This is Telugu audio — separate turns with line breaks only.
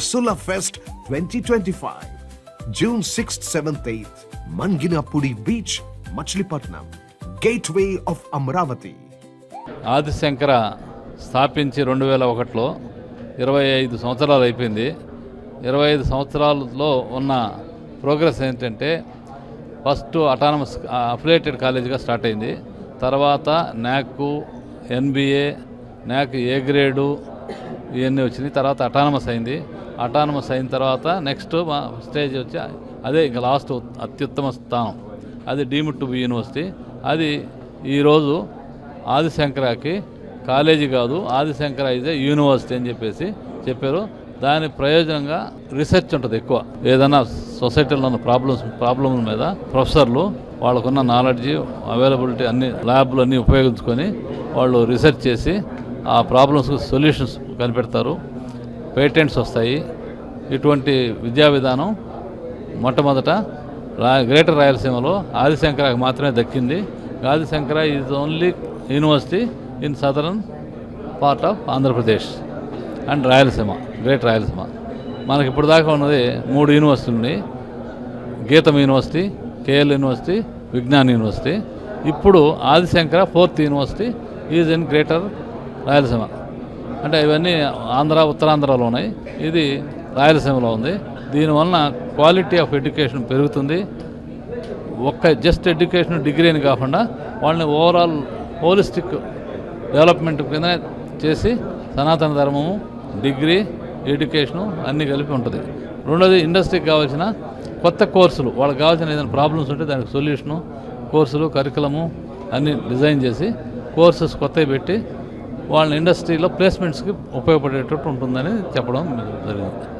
Basula Fest 2025. June 6th, 7th, 8th. Manginapudi beach Machilipatnam gateway of Amaravati
Adishankara స్థాపించి రెండు వేల ఒకటిలో ఇరవై ఐదు సంవత్సరాలు అయిపోయింది ఇరవై ఐదు సంవత్సరాలలో ఉన్న ప్రోగ్రెస్ ఏంటంటే ఫస్ట్ అటానమస్ అఫిలేటెడ్ కాలేజీగా స్టార్ట్ అయింది తర్వాత NAAC NBA NAAC A grade ఇవన్నీ వచ్చినాయి తర్వాత అటానమస్ అయింది. అటానమస్ అయిన తర్వాత నెక్స్ట్ మా స్టేజ్ వచ్చి అదే ఇంకా లాస్ట్ అత్యుత్తమ స్థానం. అది డీమ్డ్ టు బి యూనివర్సిటీ అది ఈరోజు ఆదిశంకరకి కాలేజీ కాదు ఆదిశంకర ఇస్ ఏ యూనివర్సిటీ అని చెప్పేసి చెప్పారు. దాని ప్రయోజనంగా రీసెర్చ్ ఉంటుంది ఎక్కువ. ఏదైనా సొసైటీలో ఉన్న ప్రాబ్లమ్స్ ప్రాబ్లమ్ల మీద ప్రొఫెసర్లు వాళ్ళకున్న నాలెడ్జ్ అవైలబిలిటీ అన్ని ల్యాబ్లు అన్నీ ఉపయోగించుకొని వాళ్ళు రీసెర్చ్ చేసి ఆ ప్రాబ్లమ్స్కి సొల్యూషన్స్ కనిపెడతారు. పేటెంట్స్ వస్తాయి. ఇటువంటి విద్యా విధానం మొట్టమొదట రా గ్రేటర్ రాయలసీమలో ఆదిశంకరకు మాత్రమే దక్కింది. Adishankara is only university in southern part of Andhra Pradesh and Rayalaseema great Rayalaseema. మనకి ఇప్పుడు దాకా ఉన్నది మూడు యూనివర్సిటీలు ఉన్నాయి Gitam university KL university Vignan university. ఇప్పుడు Adishankara fourth university is in greater Rayalaseema. అంటే ఇవన్నీ ఆంధ్ర ఉత్తరాంధ్రలో ఉన్నాయి. ఇది రాయలసీమలో ఉంది. దీనివలన క్వాలిటీ ఆఫ్ ఎడ్యుకేషన్ పెరుగుతుంది. ఒక్క జస్ట్ ఎడ్యుకేషన్ డిగ్రీ అని కాకుండా వాళ్ళని ఓవరాల్ హోలిస్టిక్ డెవలప్మెంట్ కింద చేసి సనాతన ధర్మము డిగ్రీ ఎడ్యుకేషను అన్నీ కలిపి ఉంటుంది. రెండోది ఇండస్ట్రీకి కావాల్సిన కొత్త కోర్సులు. వాళ్ళకి కావాల్సిన ఏదైనా ప్రాబ్లమ్స్ ఉంటే దానికి సొల్యూషను కోర్సులు కరికులము అన్నీ డిజైన్ చేసి కోర్సెస్ కొత్తవి పెట్టి వాళ్ళ ఇండస్ట్రీలో ప్లేస్మెంట్స్కి ఉపయోగపడేటట్టు ఉంటుందని చెప్పడం జరిగింది.